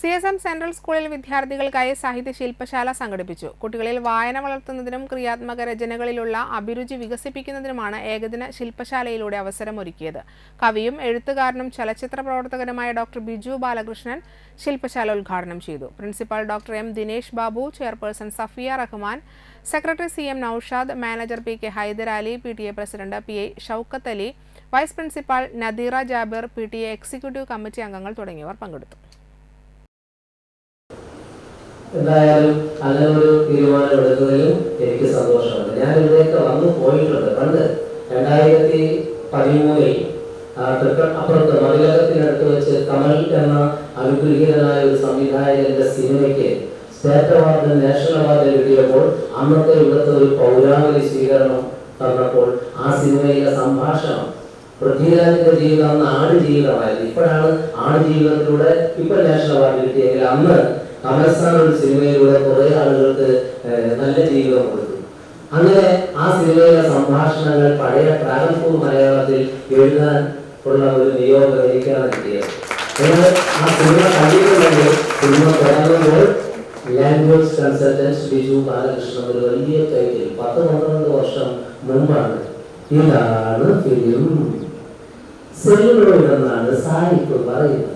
C S M central സ്കൂളിൽ വിദ്യാർത്ഥികൾക്കായി സാഹിത്യ ശില്പശാല സംഘടിപ്പിച്ചു. കുട്ടികളിൽ വായന വളർത്തുന്നതിനും ക്രിയാത്മക രചനകളിലുള്ള അഭിരുചി വികസിപ്പിക്കുന്നതിനുമാണ് ഏകദിന ശില്പശാലയിലൂടെ അവസരമൊരുക്കിയത്. കവിയും എഴുത്തുകാരനും ചലച്ചിത്ര പ്രവർത്തകനുമായ ഡോക്ടർ ബിജു ബാലകൃഷ്ണൻ ശില്പശാല ഉദ്ഘാടനം ചെയ്തു. Principal doctor M Dinesh Babu chairperson Safiya Rahman secretary C M Naushad manager P K Hyderali P T A president P I Shoukath Ali vice principal Nadeera Jabir P T A executive committee അംഗങ്ങൾ തുടങ്ങിയവർ പങ്കെടുത്തു. എന്തായാലും നല്ല ഒരു തീരുമാനം എടുക്കുന്നതിലും എനിക്ക് സന്തോഷമുണ്ട്. ഞാൻ ഇവിടെയൊക്കെ വന്നു പോയിട്ടുണ്ട്. പണ്ട് രണ്ടായിരത്തി പതിമൂന്നിൽ അപ്പുറത്ത് മതിലകത്തിനടുത്ത് വെച്ച് കമൽ എന്ന അനുഗ്രഹീതനായ ഒരു സംവിധായകന്റെ സിനിമയ്ക്ക് സ്റ്റേറ്റ് അവാർഡ് നാഷണൽ അവാർഡ് കിട്ടിയപ്പോൾ അന്നത്തെ ഇവിടുത്തെ ഒരു പൗരാണിക സ്വീകരണം തന്നപ്പോൾ ആ സിനിമയിലെ സംഭാഷണം പൃഥ്വിരാജിന്റെ ജീവിതം അന്ന് ആടുജീവിതമായിരുന്നു. ഇപ്പോഴാണ് ആടുജീവിതത്തിലൂടെ ജീവിതത്തിലൂടെ ഇപ്പൊ നാഷണൽ അവാർഡ് കിട്ടിയെങ്കിൽ അന്ന് കമൽസാൻ ഒരു സിനിമയിലൂടെ കുറെ ആളുകൾക്ക് നല്ല ജീവിതം കൊടുത്തു അങ്ങനെ ആ സിനിമയിലെ സംഭാഷണങ്ങൾ പഴയ ട്രാവൽപൂർ മലയാളത്തിൽ എഴുതാൻ ഉള്ള ഒരു നിയോഗം എനിക്കാണ് കിട്ടിയത്. എന്നാൽ ആ സിനിമ കണ്ടിട്ടുണ്ടെങ്കിൽ സിനിമ തുടങ്ങുമ്പോൾ ലാംഗ്വേജ് കൺസൾട്ടൻസ് ബിജു ബാലകൃഷ്ണൻ ഒരു വലിയ ടൈറ്റിൽ പത്ത് പന്ത്രണ്ട് വർഷം മുമ്പാണ്. ഇതാണ് ഫിലിം സെല്ലുലോയിഡ് എന്നാണ് സായിപ്പ് പറയുന്നത്.